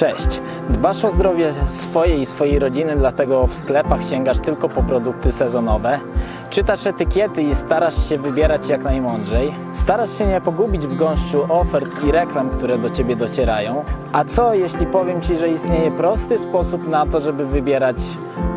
Cześć. Dbasz o zdrowie swoje i swojej rodziny, dlatego w sklepach sięgasz tylko po produkty sezonowe. Czytasz etykiety i starasz się wybierać jak najmądrzej. Starasz się nie pogubić w gąszczu ofert i reklam, które do ciebie docierają. A co jeśli powiem ci, że istnieje prosty sposób na to, żeby wybierać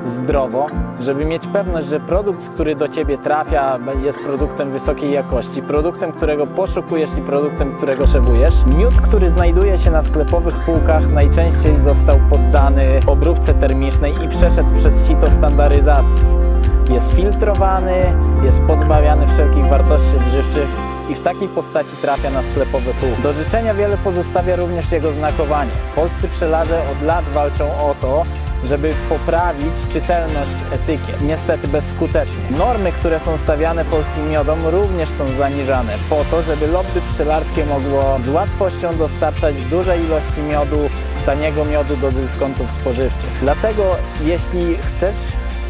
zdrowo, żeby mieć pewność, że produkt, który do ciebie trafia, jest produktem wysokiej jakości, produktem, którego poszukujesz i produktem, którego szewujesz. Miód, który znajduje się na sklepowych półkach, najczęściej został poddany obróbce termicznej i przeszedł przez sito standaryzacji. Jest filtrowany, jest pozbawiany wszelkich wartości odżywczych i w takiej postaci trafia na sklepowe półki. Do życzenia wiele pozostawia również jego znakowanie. Polscy pszczelarze od lat walczą o to, żeby poprawić czytelność etykiet. Niestety bezskutecznie. Normy, które są stawiane polskim miodom również są zaniżane po to, żeby lobby pszczelarskie mogło z łatwością dostarczać duże ilości miodu, taniego miodu do dyskontów spożywczych. Dlatego jeśli chcesz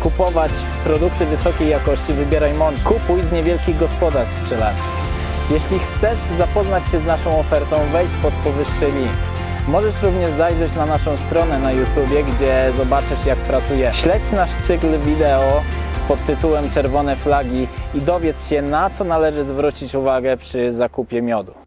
kupować produkty wysokiej jakości, wybieraj mądrze. Kupuj z niewielkich gospodarstw pszczelarskich. Jeśli chcesz zapoznać się z naszą ofertą, wejdź pod powyższy link. Możesz również zajrzeć na naszą stronę na YouTubie, gdzie zobaczysz jak pracuje. Śledź nasz cykl wideo pod tytułem Czerwone flagi i dowiedz się na co należy zwrócić uwagę przy zakupie miodu.